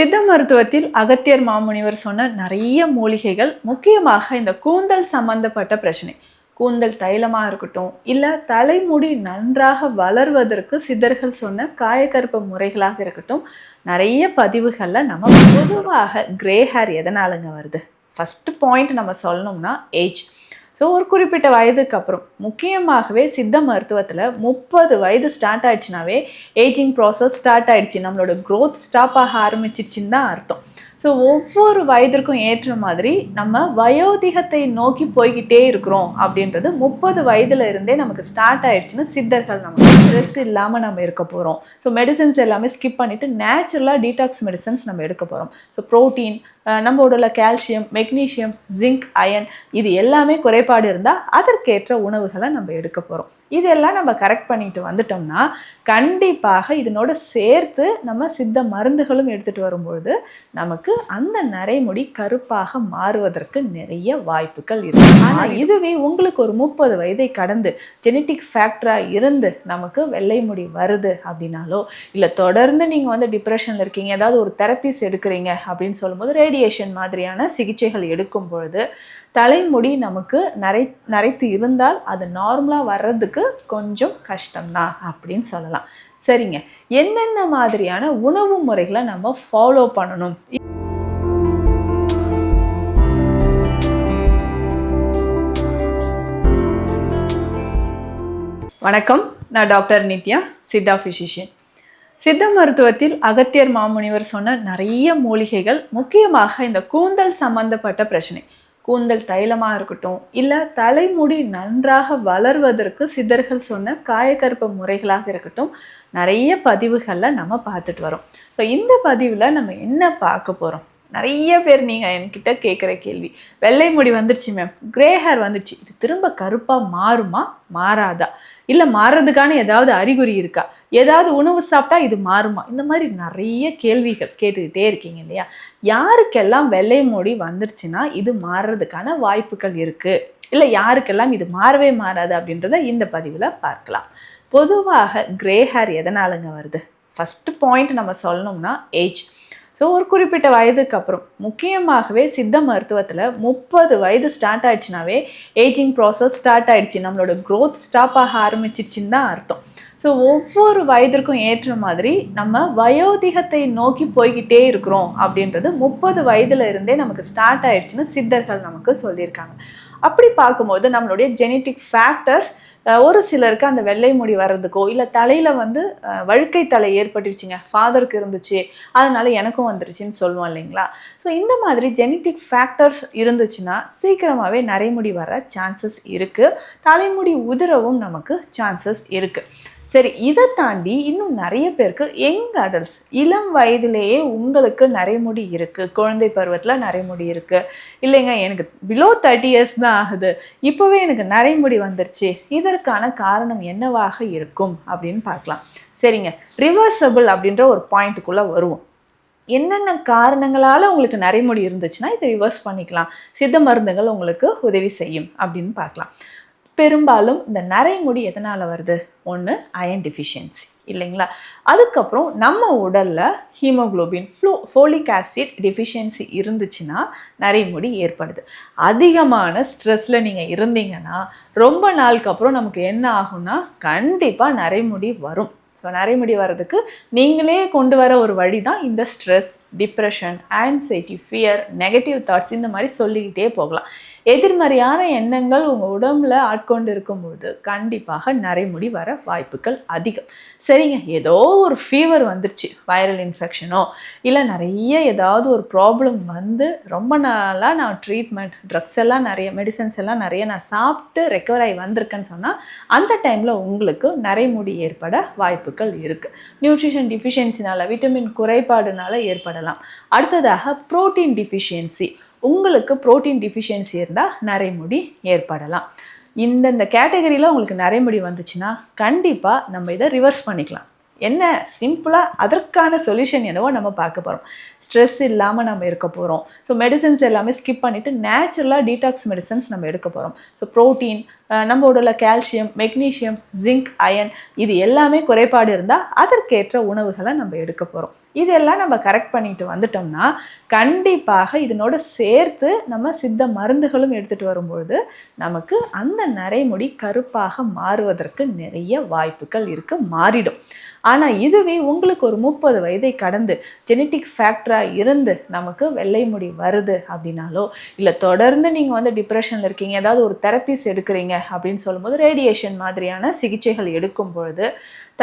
சித்த மருத்துவத்தில் அகத்தியர் மாமுனிவர் சொன்ன நிறைய மூலிகைகள் முக்கியமாக இந்த கூந்தல் சம்பந்தப்பட்ட பிரச்சனை. கூந்தல் தைலமாக இருக்கட்டும் இல்லை தலைமுடி நன்றாக வளர்வதற்கு சித்தர்கள் சொன்ன காயக்கற்ப முறைகளாக இருக்கட்டும் நிறைய பதிவுகளில் நம்ம பொதுவாக கிரே ஹேர் எதனாலங்க வருது? ஃபஸ்ட்டு பாயிண்ட் நம்ம சொல்லணும்னா ஏஜ் ஸோ ஒரு குறிப்பிட்ட வயதுக்கு அப்புறம் முக்கியமாகவே சித்த மருத்துவத்தில் முப்பது வயது ஸ்டார்ட் ஆயிடுச்சுனாவே ஏஜிங் ப்ராசஸ் ஸ்டார்ட் ஆயிடுச்சு. நம்மளோட க்ரோத் ஸ்டாப் ஆக ஆரம்பிச்சிருச்சுன்னு தான் அர்த்தம். ஸோ ஒவ்வொரு வயதிற்கும் ஏற்ற மாதிரி நம்ம வயோதிகத்தை நோக்கி போய்கிட்டே இருக்கிறோம் அப்படின்றது முப்பது வயதுல இருந்தே நமக்கு ஸ்டார்ட் ஆயிடுச்சுன்னா சித்தர்கள் நமக்கு ஸ்ட்ரெஸ் இல்லாமல் நம்ம இருக்க போகிறோம் ஸோ மெடிசன்ஸ் எல்லாமே ஸ்கிப் பண்ணிட்டு நேச்சுரலாக டீடாக்ஸ் மெடிசன்ஸ் நம்ம எடுக்க போகிறோம் ஸோ ப்ரோட்டீன் நம்ம உடல கால்சியம் மெக்னீஷியம் ஜிங்க் அயன் இது எல்லாமே குறைபாடு இருந்தால் அதற்கேற்ற உணவுகளை நம்ம எடுக்க போகிறோம் இதெல்லாம் நம்ம கரெக்ட் பண்ணிட்டு வந்துட்டோம்னா கண்டிப்பாக இதனோட சேர்த்து நம்ம சித்த மருந்துகளும் எடுத்துகிட்டு வரும்பொழுது நமக்கு அந்த நரைமுடி கருப்பாக மாறுவதற்கு நிறைய வாய்ப்புகள் இருக்கு. ஆனால் இதுவே உங்களுக்கு ஒரு முப்பது வயதை கடந்து ஜெனட்டிக் ஃபேக்டராக இருந்து நமக்கு வெள்ளை முடி வருது அப்படின்னாலோ இல்லை தொடர்ந்து நீங்கள் வந்து டிப்ரெஷனில் இருக்கீங்க ஏதாவது ஒரு தெரப்பிஸ் எடுக்கிறீங்க அப்படின்னு சொல்லும்போது ரேடியேஷன் மாதிரியான சிகிச்சைகள் எடுக்கும் பொழுது தலைமுடி நமக்கு நரை நரைத்து இருந்தால் அது நார்மலாக வர்றதுக்கு கொஞ்சம் கஷ்டம்தான் அப்படின்னு சொல்லலாம். சரிங்க. என்னென்ன மாதிரியான உணவு முறைகளை நம்ம ஃபாலோ பண்ணணும்? வணக்கம். நான் டாக்டர் நித்யா சித்தா ஃபிசிஷியன் சித்த மருத்துவத்தில் அகத்தியர் மாமுனிவர் சொன்ன நிறைய மூலிகைகள் முக்கியமாக இந்த கூந்தல் சம்பந்தப்பட்ட பிரச்சனை. கூந்தல் தைலமாக இருக்கட்டும் இல்லை தலைமுடி நன்றாக வளர்வதற்கு சித்தர்கள் சொன்ன காயக்கற்ப முறைகளாக இருக்கட்டும் நிறைய பதிவுகளில் நம்ம பார்த்துட்டு வரோம். ஸோ இந்த பதிவில் நம்ம என்ன பார்க்க போகிறோம் நிறைய பேர் நீங்கள் என்கிட்ட கேட்குற கேள்வி. வெள்ளை முடி வந்துருச்சு மேம். கிரே ஹேர் வந்துருச்சு இது திரும்ப கருப்பாக மாறுமா? மாறாதா? இல்லை மாறுறதுக்கான ஏதாவது அறிகுறி இருக்கா? ஏதாவது உணவு சாப்பிட்டா இது மாறுமா? இந்த மாதிரி நிறைய கேள்விகள் கேட்டுக்கிட்டே இருக்கீங்க இல்லையா? யாருக்கெல்லாம் வெள்ளை முடி வந்துருச்சுன்னா இது மாறுறதுக்கான வாய்ப்புகள் இருக்குது இல்லை யாருக்கெல்லாம் இது மாறவே மாறாது அப்படின்றத இந்த பதிவில் பார்க்கலாம். பொதுவாக கிரே ஹேர் எதனாலங்க வருது? ஃபஸ்ட்டு பாயிண்ட் நம்ம சொல்லணும்னா ஏஜ் ஸோ ஒரு குறிப்பிட்ட வயதுக்கு அப்புறம் முக்கியமாகவே சித்த மருத்துவத்தில் முப்பது வயது ஸ்டார்ட் ஆயிடுச்சுனாவே ஏஜிங் ப்ராசஸ் ஸ்டார்ட் ஆயிடுச்சு. நம்மளோட க்ரோத் ஸ்டாப் ஆக ஆரம்பிச்சிருச்சுன்னு தான் அர்த்தம். ஸோ ஒவ்வொரு வயதிற்கும் ஏற்ற மாதிரி நம்ம வயோதிகத்தை நோக்கி போய்கிட்டே இருக்கிறோம் அப்படின்றது முப்பது வயதுல இருந்தே நமக்கு ஸ்டார்ட் ஆயிடுச்சுன்னு சித்தர்கள் நமக்கு சொல்லியிருக்காங்க. அப்படி பார்க்கும்போது நம்மளுடைய ஜெனட்டிக் ஃபேக்டர்ஸ் ஒரு சிலருக்கு அந்த வெள்ளை முடி வர்றதுக்கோ இல்லை தலையில் வந்து வழுக்கை தலை ஏற்பட்டுருச்சுங்க. ஃபாதருக்கு இருந்துச்சு. அதனால எனக்கும் வந்துருச்சுன்னு சொல்லுவோம் இல்லைங்களா? ஸோ இந்த மாதிரி ஜெனட்டிக் ஃபேக்டர்ஸ் இருந்துச்சுன்னா சீக்கிரமாகவே நரைமுடி வர சான்சஸ் இருக்குது தலைமுடி உதிரவும் நமக்கு சான்சஸ் இருக்குது சரி இதை தாண்டி இன்னும் நிறைய பேருக்கு யங் அடல்ட்ஸ் இளம் வயதிலேயே உங்களுக்கு நரைமுடி இருக்குது குழந்தை பருவத்தில் நரைமுடி இருக்குது இல்லைங்க எனக்கு பிலோ தேர்ட்டி இயர்ஸ் தான் ஆகுது. இப்போவே எனக்கு நரைமுடி வந்துருச்சு. இதற்கான காரணம் என்னவாக இருக்கும் அப்படின்னு பார்க்கலாம். சரிங்க ரிவர்சபிள் அப்படின்ற ஒரு பாயிண்ட்டுக்குள்ளே வருவோம். என்னென்ன காரணங்களால் உங்களுக்கு நரைமுடி இருந்துச்சுன்னா இதை ரிவர்ஸ் பண்ணிக்கலாம். சித்த மருந்துகள் உங்களுக்கு உதவி செய்யும் அப்படின்னு பார்க்கலாம். பெரும்பாலும் இந்த நரைமுடி எதனால் வருது? ஒன்று அயன் டிஃபிஷியன்சி இல்லைங்களா? அதுக்கப்புறம் நம்ம உடலில் haemoglobin flow folic acid deficiency இருந்துச்சுன்னா நரைமுடி ஏற்படுது. அதிகமான ஸ்ட்ரெஸ்ஸில் நீங்கள் இருந்தீங்கன்னா ரொம்ப நாளுக்கு அப்புறம் நமக்கு என்ன ஆகும்னா கண்டிப்பாக நரைமுடி வரும். ஸோ நரைமுடி வர்றதுக்கு நீங்களே கொண்டு வர ஒரு வழி தான் இந்த stress depression anxiety fear negative thoughts இந்த மாதிரி சொல்லிக்கிட்டே போகலாம். எதிர்மறையான எண்ணங்கள் உங்கள் உடம்புல ஆட்கொண்டு இருக்கும்போது கண்டிப்பாக நரைமுடி வர வாய்ப்புகள் அதிகம். சரிங்க ஏதோ ஒரு ஃபீவர் வந்துருச்சு வைரல் இன்ஃபெக்ஷனோ இல்லை நிறைய ஏதாவது ஒரு ப்ராப்ளம் வந்து ரொம்ப நாளாக நான் ட்ரீட்மெண்ட் ட்ரக்ஸ் எல்லாம் நிறைய மெடிசன்ஸ் எல்லாம் நிறைய நான் சாப்பிட்டு ரெக்கவர் ஆகி வந்திருக்கேன்னு சொன்னால் அந்த டைமில் உங்களுக்கு நரைமுடி ஏற்பட வாய்ப்புகள் இருக்குது நியூட்ரிஷன் டிஃபிஷியன்சினால் விட்டமின் குறைபாடுனால ஏற்படலாம் அடுத்ததாக ப்ரோட்டீன் டிஃபிஷியன்சி உங்களுக்கு ப்ரோட்டீன் டிஃபிஷியன்சி இருந்தால் நரைமுடி ஏற்படலாம். இந்தந்த கேட்டகரியில் உங்களுக்கு நரைமுடி வந்துச்சுன்னா கண்டிப்பாக நம்ம இதை ரிவர்ஸ் பண்ணிக்கலாம். என்ன? சிம்பிளாக அதற்கான சொல்யூஷன் என்னவோ நம்ம பார்க்க போகிறோம் ஸ்ட்ரெஸ் இல்லாமல் நம்ம இருக்க போகிறோம் ஸோ மெடிசன்ஸ் எல்லாமே ஸ்கிப் பண்ணிவிட்டு நேச்சுரலாக டீடாக்ஸ் மெடிசன்ஸ் நம்ம எடுக்க போகிறோம் ஸோ ப்ரோட்டீன் நம்ம உடலில் கால்சியம் மெக்னீஷியம் ஜிங்க் அயன் இது எல்லாமே குறைபாடு இருந்தால் அதற்கேற்ற உணவுகளை நம்ம எடுக்க போகிறோம் இதெல்லாம் நம்ம கரெக்ட் பண்ணிட்டு வந்துட்டோம்னா கண்டிப்பாக இதனோட சேர்த்து நம்ம சித்த மருந்துகளும் எடுத்துகிட்டு வரும்பொழுது நமக்கு அந்த நரைமுடி கருப்பாக மாறுவதற்கு நிறைய வாய்ப்புகள் இருக்கு மாறிடும். ஆனால் இதுவே உங்களுக்கு ஒரு முப்பது வயதை கடந்து ஜெனட்டிக் ஃபேக்டராக இருந்து நமக்கு வெள்ளை முடி வருது அப்படின்னாலோ இல்லை தொடர்ந்து நீங்கள் வந்து டிப்ரெஷனில் இருக்கீங்க ஏதாவது ஒரு தெரப்பிஸ் எடுக்கிறீங்க அப்படின்னு சொல்லும்போது ரேடியேஷன் மாதிரியான சிகிச்சைகள் எடுக்கும் பொழுது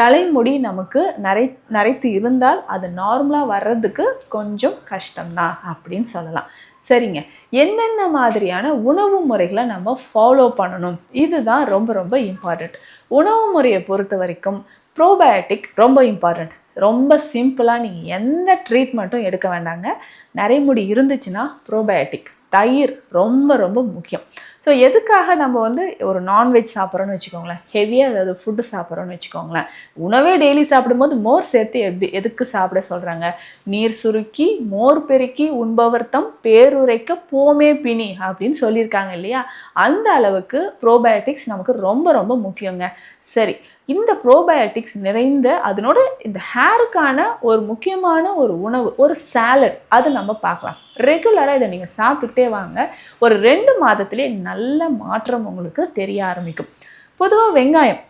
தலைமுடி நமக்கு நரை நரைத்து இருந்தால் அது நார்மலாக வர்றதுக்கு கொஞ்சம் கஷ்டம்தான் அப்படின்னு சொல்லலாம். சரிங்க. என்னென்ன மாதிரியான உணவு முறைகளை நம்ம ஃபாலோ பண்ணணும்? இதுதான் ரொம்ப ரொம்ப இம்பார்ட்டண்ட் உணவு முறையை பொறுத்த வரைக்கும் ப்ரோபயோட்டிக் ரொம்ப இம்பார்ட்டண்ட் ரொம்ப சிம்பிளாக நீங்கள் எந்த ட்ரீட்மெண்ட்டும் எடுக்க வேண்டாங்க. நரைமுடி இருந்துச்சுன்னா ப்ரோபயோட்டிக் தயிர் ரொம்ப ரொம்ப முக்கியம். ஸோ எதுக்காக நம்ம வந்து ஒரு நான்வெஜ் சாப்பிட்றோன்னு வச்சுக்கோங்களேன்? ஹெவியாக ஏதாவது ஃபுட்டு சாப்பிட்றோன்னு வச்சுக்கோங்களேன். உணவே டெய்லி சாப்பிடும்போது மோர் சேர்த்து எப்படி எதுக்கு சாப்பிட சொல்கிறாங்க நீர் சுருக்கி மோர் பெருக்கி உண்பவர்த்தம் பேருரைக்க போமே பிணி அப்படின்னு சொல்லியிருக்காங்க இல்லையா? அந்த அளவுக்கு ப்ரோபயோட்டிக்ஸ் நமக்கு ரொம்ப ரொம்ப முக்கியங்க. சரி இந்த ப்ரோபயோட்டிக்ஸ் நிறைந்த அதனோட இந்த ஹேருக்கான ஒரு முக்கியமான ஒரு உணவு ஒரு சாலட் அது நம்ம பார்க்கலாம். ரெகுலராக இதை நீங்கள் சாப்பிட்டுக்கிட்டே வாங்க. ஒரு ரெண்டு மாதத்துலேயே நல்ல மாற்றம் உங்களுக்கு தெரிய ஆரம்பிக்கும். பொதுவாக வெங்காயம்.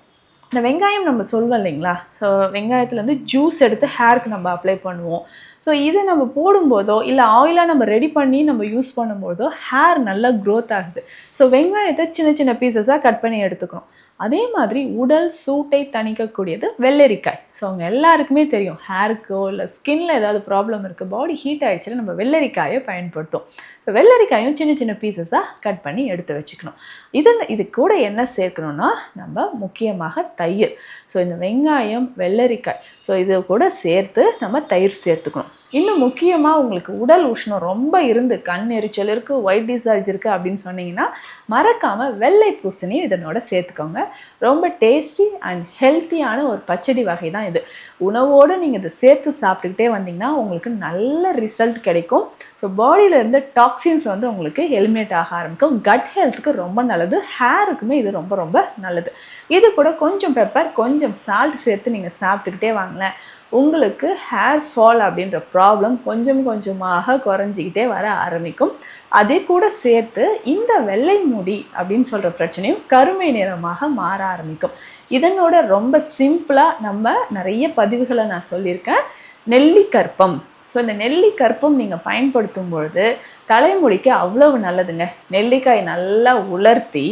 இந்த வெங்காயம் நம்ம சொல்வோம் இல்லைங்களா? ஸோ வெங்காயத்துலேருந்து ஜூஸ் எடுத்து ஹேருக்கு நம்ம அப்ளை பண்ணுவோம். ஸோ இதை நம்ம போடும்போதோ இல்லை ஆயிலாக நம்ம ரெடி பண்ணி நம்ம யூஸ் பண்ணும்போதோ ஹேர் நல்லா க்ரோத் ஆகுது. ஸோ வெங்காயத்தை சின்ன சின்ன பீசஸாக கட் பண்ணி எடுத்துக்கணும். அதே மாதிரி உடல் சூட்டை தணிக்கக்கூடியது வெள்ளரிக்காய். ஸோ அவங்க எல்லாருக்குமே தெரியும் ஹேருக்கோ இல்லை ஸ்கின்ல ஏதாவது ப்ராப்ளம் இருக்குது பாடி ஹீட் ஆகிடுச்சுன்னா நம்ம வெள்ளரிக்காயை பயன்படுத்தும். ஸோ வெள்ளரிக்காயும் சின்ன சின்ன பீசஸாக கட் பண்ணி எடுத்து வச்சுக்கணும். இது இது கூட என்ன சேர்க்கணும்னா நம்ம முக்கியமாக தயிர். ஸோ இந்த வெங்காயம் வெள்ளரிக்காய் ஸோ இது கூட சேர்த்து நம்ம தயிர் சேர்த்துக்கணும். இன்னும் முக்கியமாக உங்களுக்கு உடல் உஷ்ணம் ரொம்ப இருந்து கண் எரிச்சல் இருக்குது ஒயிட் டிசார்ஜ் இருக்குது அப்படின்னு சொன்னீங்கன்னா மறக்காமல் வெள்ளை பூசணியும் இதனோட சேர்த்துக்கோங்க. ரொம்ப டேஸ்டி அண்ட் ஹெல்த்தியான ஒரு பச்சடி வகை தான் இது. உணவோடு நீங்கள் இதை சேர்த்து சாப்பிட்டுக்கிட்டே வந்தீங்கன்னா உங்களுக்கு நல்ல ரிசல்ட் கிடைக்கும். ஸோ பாடியில் இருந்த டாக்ஸின்ஸ் வந்து உங்களுக்கு ஹெல்மெட் ஆக ஆரம்பிக்கும். கட் ஹெல்த்துக்கு ரொம்ப நல்லது. ஹேருக்குமே இது ரொம்ப ரொம்ப நல்லது. இது கூட கொஞ்சம் பெப்பர் கொஞ்சம் சால்ட் சேர்த்து நீங்கள் சாப்பிட்டுக்கிட்டே வாங்கினேன் உங்களுக்கு ஹேர் ஃபால் அப்படின்ற ப்ராப்ளம் கொஞ்சம் கொஞ்சமாக குறைஞ்சிக்கிட்டே வர ஆரம்பிக்கும். அதே கூட சேர்த்து இந்த வெள்ளை முடி அப்படின்னு சொல்கிற பிரச்சனையும் கருமை நிறமாக மாற ஆரம்பிக்கும். இதனோட ரொம்ப சிம்பிளாக நம்ம நிறைய பதிவுகளை நான் சொல்லியிருக்கேன். நெல்லிக்கற்பம். ஸோ இந்த நெல்லிக்கற்பம் நீங்கள் பயன்படுத்தும் பொழுது தலைமுடிக்கு அவ்வளவு நல்லதுங்க. நெல்லிக்காய் நல்லா உலர்த்தி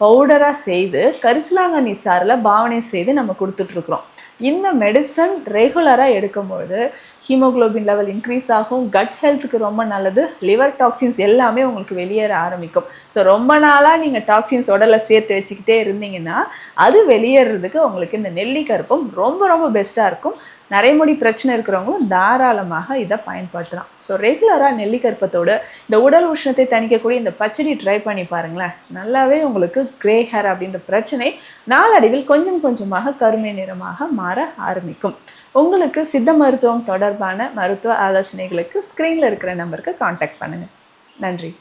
பவுடராக செய்து கரிசலாங்கண்ணி சாரில் பாவனை செய்து நம்ம கொடுத்துட்ருக்குறோம் இந்த மெடிசன் ரெகுலராக எடுக்கும்பொழுது ஹீமோக்ளோபின் லெவல் இன்க்ரீஸ் ஆகும் கட் ஹெல்த்துக்கு ரொம்ப நல்லது லிவர் டாக்ஸின்ஸ் எல்லாமே உங்களுக்கு வெளியேற ஆரம்பிக்கும். ஸோ ரொம்ப நாளாக நீங்கள் டாக்ஸின்ஸ் உடலில் சேர்த்து வச்சுக்கிட்டே இருந்தீங்கன்னா அது வெளியேறதுக்கு உங்களுக்கு இந்த நெல்லிக்கருப்பம் ரொம்ப ரொம்ப பெஸ்ட்டாக இருக்கும். நரைமுடி பிரச்சனை இருக்கிறவங்களும் தாராளமாக இதை பயன்படுத்தலாம். ஸோ ரெகுலராக நெல்லிக்கற்பத்தோடு இந்த உடல் உஷ்ணத்தை தணிக்கக்கூடிய இந்த பச்சடி ட்ரை பண்ணி பாருங்களேன். நல்லாவே உங்களுக்கு கிரே ஹேர் அப்படின்ற பிரச்சனை நாளடைவில் கொஞ்சம் கொஞ்சமாக கருமை நிறமாக மாற ஆரம்பிக்கும். உங்களுக்கு சித்த மருத்துவம் தொடர்பான மருத்துவ ஆலோசனைகளுக்கு ஸ்க்ரீனில் இருக்கிற நம்பருக்கு காண்டாக்ட் பண்ணுங்கள் நன்றி.